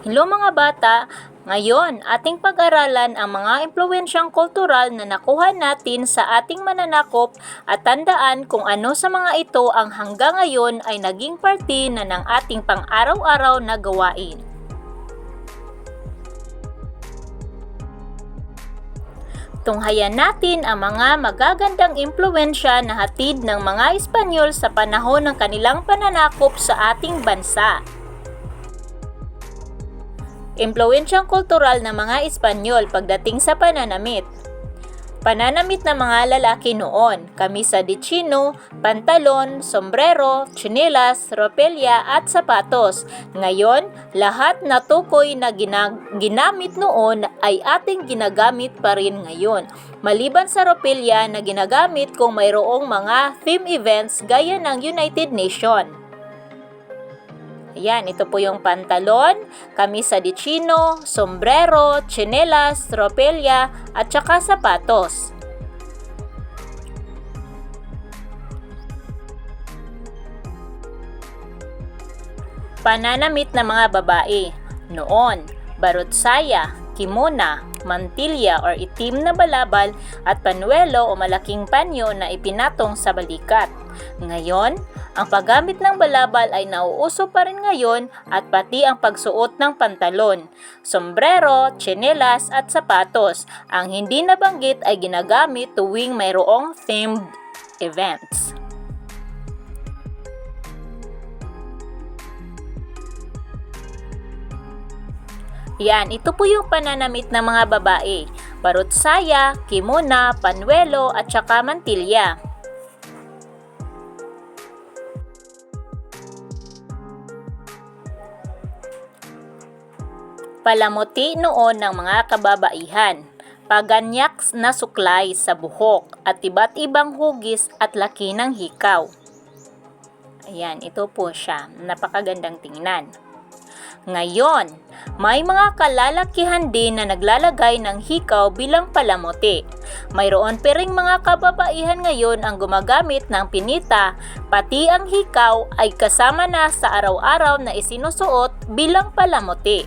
Hello mga bata! Ngayon, ating pag-aralan ang mga impluensyang kultural na nakuha natin sa ating mananakop at tandaan kung ano sa mga ito ang hanggang ngayon ay naging parte na ng ating pang-araw-araw na gawain. Tunghayan natin ang mga magagandang impluensya na hatid ng mga Espanyol sa panahon ng kanilang pananakop sa ating bansa. Impluensyang kultural ng mga Espanyol pagdating sa pananamit. Pananamit ng mga lalaki noon, kamisa de chino, pantalon, sombrero, tsinelas, ropelya at sapatos. Ngayon, lahat na tukoy na ginag- ginamit noon ay ating ginagamit pa rin ngayon. Maliban sa ropelya na ginagamit kung mayroong mga theme events gaya ng United Nations. Ayan, ito po yung pantalon, kamisa de chino, sombrero, tsinelas, ropelya, at saka sapatos. Pananamit ng mga babae. Noon, barutsaya, kimona, mantilya or itim na balabal at panuelo o malaking panyo na ipinatong sa balikat. Ngayon, ang paggamit ng balabal ay nauuso pa rin ngayon at pati ang pagsuot ng pantalon, sombrero, tsinelas at sapatos. Ang hindi nabanggit ay ginagamit tuwing mayroong themed events. Yan, ito po yung pananamit ng mga babae. Barutsaya, kimona, panuelo at saka mantilya. Palamuti noon ng mga kababaihan, paganyak na suklay sa buhok at iba't ibang hugis at laki ng hikaw. Ayan, ito po siya. Napakagandang tingnan. Ngayon, may mga kalalakihan din na naglalagay ng hikaw bilang palamuti. Mayroon pa ring mga kababaihan ngayon ang gumagamit ng pinita, pati ang hikaw ay kasama na sa araw-araw na isinusuot bilang palamuti.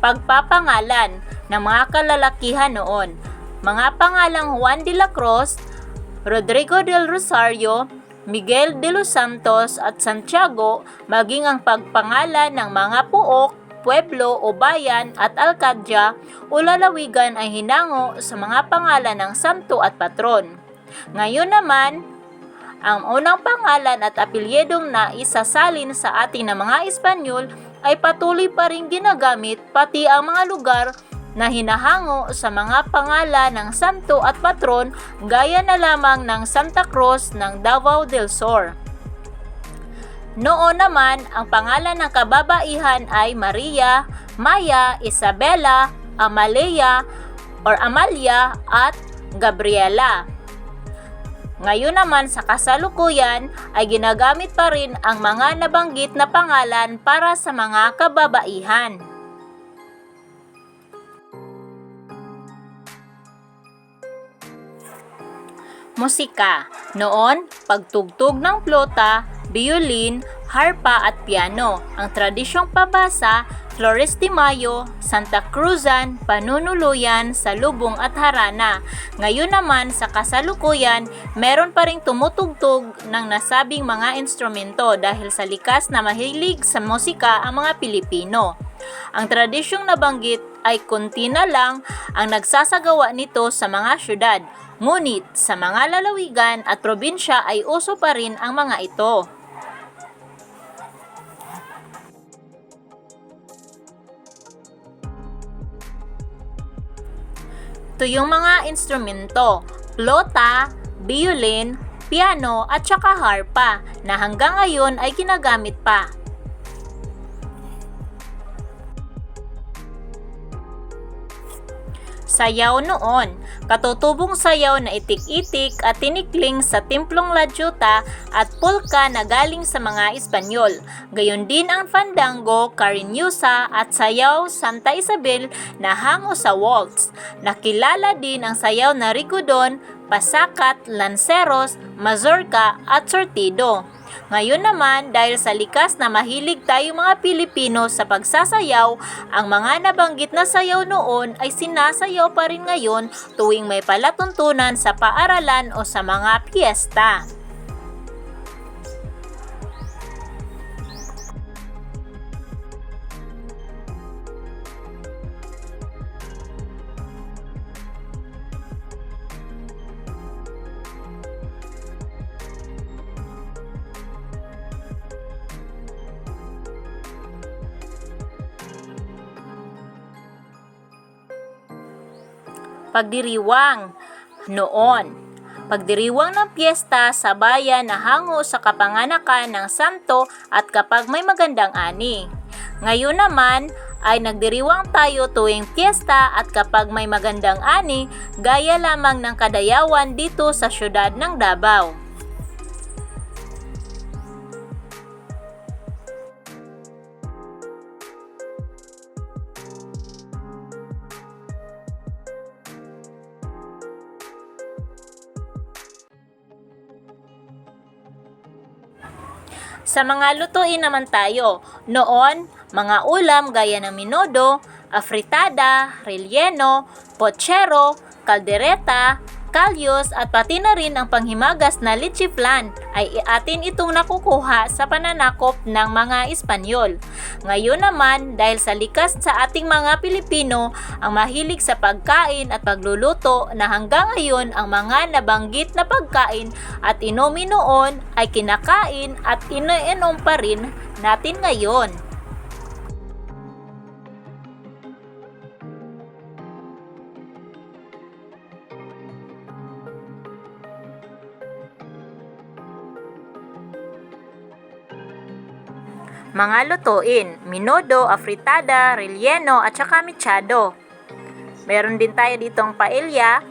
Pagpapangalan ng mga kalalakihan noon, mga pangalang Juan de la Cruz, Rodrigo del Rosario, Miguel de los Santos at Santiago, maging ang pagpangalan ng mga puok, pueblo o bayan at alkadya o lalawigan ay hinango sa mga pangalan ng santo at patron. Ngayon naman, ang unang pangalan at apelyedong na isasalin sa ating ng mga Espanyol ay patuloy pa rin ginagamit pati ang mga lugar na hinahango sa mga pangalan ng santo at patron gaya na lamang ng Santa Cruz ng Davao del Sur. Noon naman, ang pangalan ng kababaihan ay Maria, Maya, Isabela, Amalia or Amalia at Gabriela. Ngayon naman sa kasalukuyan ay ginagamit pa rin ang mga nabanggit na pangalan para sa mga kababaihan. Musika. Noon, pagtugtog ng plota, violin, harpa at piano. Ang tradisyong pabasa, Flores de Mayo, Santa Cruzan, Panunuluyan, Salubong at Harana. Ngayon naman sa kasalukuyan, meron pa ring tumutugtog ng nasabing mga instrumento dahil sa likas na mahilig sa musika ang mga Pilipino. Ang tradisyong nabanggit ay konti na lang ang nagsasagawa nito sa mga syudad, ngunit sa mga lalawigan at probinsya ay uso pa rin ang mga ito. Ito yung mga instrumento, plota, violin, piano at saka harpa na hanggang ngayon ay ginagamit pa. Sayaw noon, katutubong sayaw na itik-itik at tinikling sa Timplong La Juta at polka na galing sa mga Espanyol. Gayon din ang fandango, cariñosa at sayaw Santa Isabel na hango sa waltz. Nakilala din ang sayaw na rigodon, pasakat, lanceros, mazurka at sortido. Ngayon naman, dahil sa likas na mahilig tayo mga Pilipino sa pagsasayaw, ang mga nabanggit na sayaw noon ay sinasayaw pa rin ngayon tuwing may palatuntunan sa paaralan o sa mga piyesta. Pagdiriwang noon. Pagdiriwang ng piyesta sa bayan na hango sa kapanganakan ng santo at kapag may magandang ani. Ngayon naman ay nagdiriwang tayo tuwing piyesta at kapag may magandang ani, gaya lamang ng kadayawan dito sa syudad ng Davao. Sa mga lutuin naman tayo, noon, mga ulam gaya ng minodo, afritada, relleno, pochero, kaldereta, kalyos at pati na rin ang panghimagas na leche flan ay atin itong nakukuha sa pananakop ng mga Espanyol. Ngayon naman, dahil sa likas sa ating mga Pilipino ang mahilig sa pagkain at pagluluto na hanggang ngayon ang mga nabanggit na pagkain at inumin noon ay kinakain at iniinom pa rin natin ngayon. Mga lutuin, minodo, afritada, relleno at saka mechado. Meron din tayo ditong paella,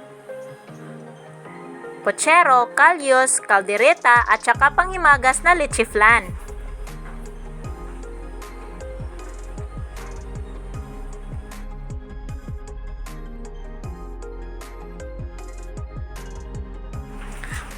pochero, kalyos, kaldereta at saka panghimagas na leche flan.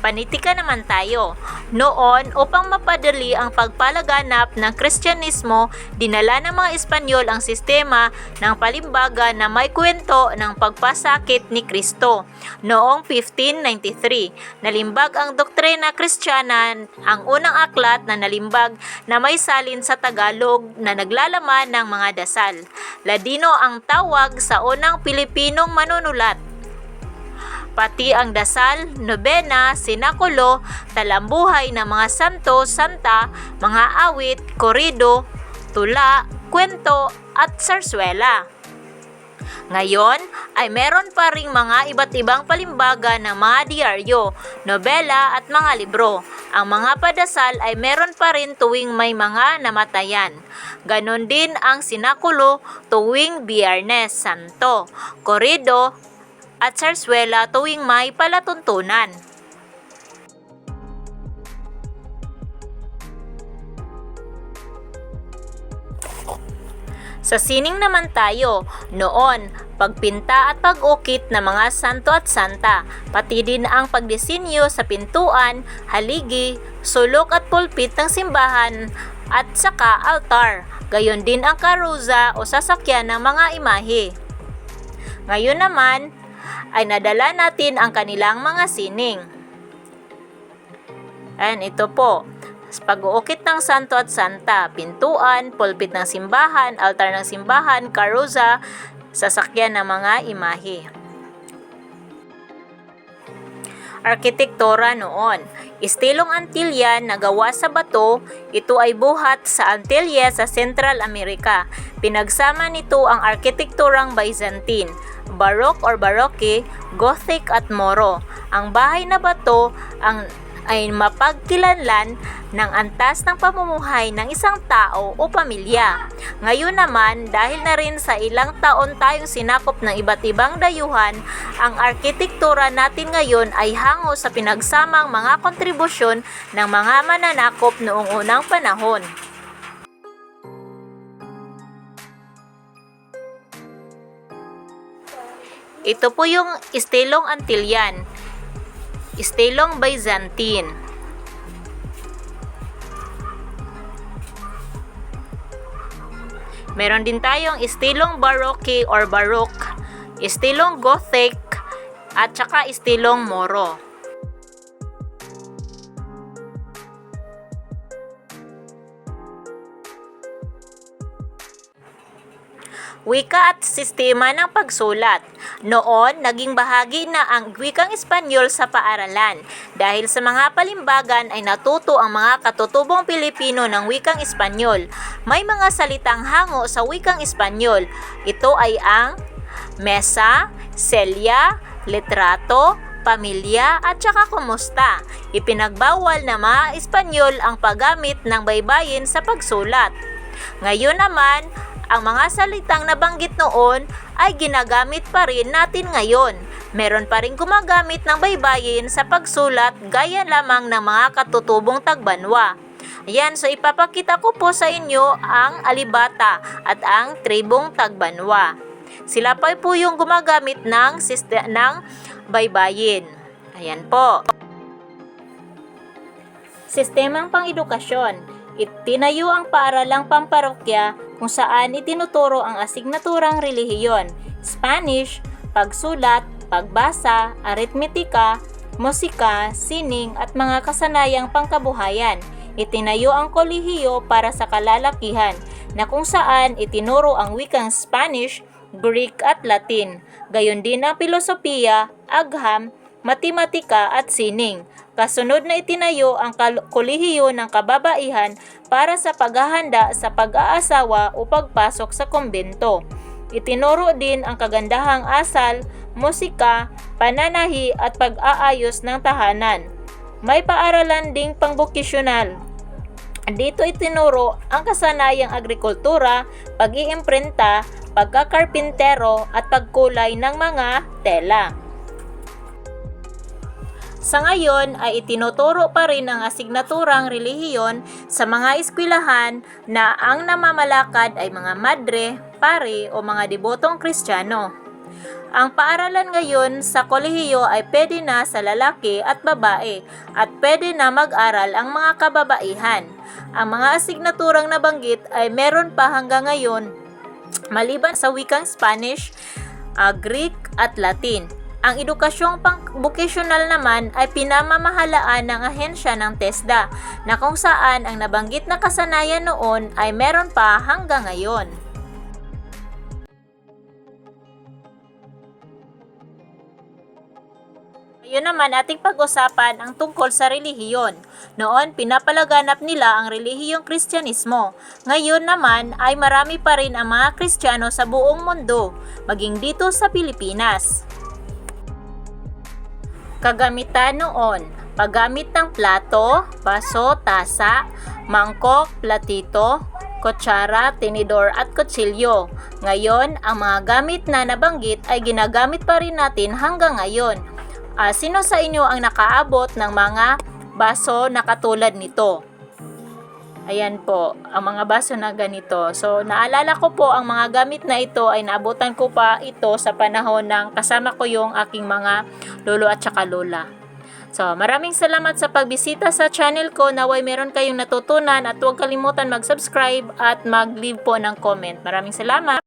Panitika naman tayo. Noon, upang mapadali ang pagpalaganap ng Kristyanismo, dinala ng mga Espanyol ang sistema ng palimbaga na may kwento ng pagpasakit ni Kristo. Noong 1593, nalimbag ang doktrina Kristiyana ang unang aklat na nalimbag na may salin sa Tagalog na naglalaman ng mga dasal. Ladino ang tawag sa unang Pilipinong manunulat pati ang dasal, nobena, sinakulo, talambuhay ng mga santo, santa, mga awit, korido, tula, kwento, at sarswela. Ngayon ay meron pa ring mga iba't ibang palimbaga ng mga diaryo, nobela at mga libro. Ang mga padasal ay meron pa rin tuwing may mga namatayan. Ganon din ang sinakulo tuwing Biyernes Santo, korido, at sarswela tuwing may palatuntunan. Sa sining naman tayo, noon, pagpinta at pag-ukit ng mga santo at santa, pati din ang pagdisenyo sa pintuan, haligi, sulok at pulpit ng simbahan at saka altar. Gayon din ang karuza o sasakyan ng mga imahe. Ngayon naman, ay nadala natin ang kanilang mga sining. Ayan, ito po. Pag-uukit ng santo at santa, pintuan, pulpit ng simbahan, altar ng simbahan, karuza, sasakyan ng mga imahe. Arkitektura noon. Istilong Antillian na gawa sa bato, ito ay buhat sa Antilles sa Central America. Pinagsama nito ang arkitekturang Byzantine, Baroque or Baroque, Gothic at Moro. Ang bahay na bato ang ay mapagkilanlan ng antas ng pamumuhay ng isang tao o pamilya. Ngayon naman, dahil na rin sa ilang taon tayong sinakop ng iba't ibang dayuhan, ang arkitektura natin ngayon ay hango sa pinagsamang mga kontribusyon ng mga mananakop noong unang panahon. Ito po yung istilong Antillian, Stilong Byzantine. Meron din tayong istilong Baroque or Baroque, istilong Gothic, at saka istilong Moro. Wika at sistema ng pagsulat. Noon, naging bahagi na ang wikang Espanyol sa paaralan. Dahil sa mga palimbagan ay natuto ang mga katutubong Pilipino ng wikang Espanyol. May mga salitang hango sa wikang Espanyol. Ito ay ang mesa, selya, litrato, pamilya at saka kumusta. Ipinagbawal na mga Espanyol ang paggamit ng baybayin sa pagsulat. Ngayon naman, ang mga salitang nabanggit noon ay ginagamit pa rin natin ngayon. Meron pa rin gumagamit ng baybayin sa pagsulat gaya lamang ng mga katutubong tagbanwa. Ayan, so ipapakita ko po sa inyo ang alibata at ang tribong tagbanwa. Sila pa po yung gumagamit ng, siste- ng baybayin. Ayan po. Sistemang pang-edukasyon. Itinayo ang paaralang pamparokya kung saan itinuturo ang asignaturang relihiyon, Spanish, pagsulat, pagbasa, aritmetika, musika, sining at mga kasanayang pangkabuhayan. Itinayo ang kolehiyo para sa kalalakihan na kung saan itinuro ang wikang Spanish, Greek at Latin. Gayon din ang filosofiya, agham, matematika at sining. Kasunod na itinayo ang kolehiyo ng kababaihan para sa paghahanda sa pag-aasawa o pagpasok sa kumbento. Itinuro din ang kagandahang asal, musika, pananahi at pag-aayos ng tahanan. May paaralan ding pangbokesyonal. Dito itinuro ang kasanayang agrikultura, pag-iimprenta, pagkakarpintero at pagkulay ng mga tela. Sa ngayon ay itinuturo pa rin ang asignaturang relihiyon sa mga eskwelahan na ang namamalakad ay mga madre, pare o mga debotong kristyano. Ang paaralan ngayon sa kolehiyo ay pwede na sa lalaki at babae at pwede na mag-aral ang mga kababaihan. Ang mga asignaturang nabanggit ay meron pa hanggang ngayon maliban sa wikang Spanish, ah, Greek at Latin. Ang edukasyong pang-vocational naman ay pinamamahalaan ng ahensya ng TESDA na kung saan ang nabanggit na kasanayan noon ay meron pa hanggang ngayon. Ngayon naman ating pag-usapan ang tungkol sa relihiyon. Noon, pinapalaganap nila ang relihiyong Kristyanismo. Ngayon naman ay marami pa rin ang mga Kristiyano sa buong mundo, maging dito sa Pilipinas. Kagamitan noon, paggamit ng plato, baso, tasa, mangkok, platito, kutsara, tinidor at kutsilyo. Ngayon, ang mga gamit na nabanggit ay ginagamit pa rin natin hanggang ngayon. Ah, sino sa inyo ang nakaabot ng mga baso na katulad nito? Ayan po, ang mga baso na ganito. So, naalala ko po ang mga gamit na ito ay naabutan ko pa ito sa panahon ng kasama ko yung aking mga lolo at saka lola. So, maraming salamat sa pagbisita sa channel ko. Naway meron kayong natutunan at huwag kalimutan mag-subscribe at mag-leave po ng comment. Maraming salamat!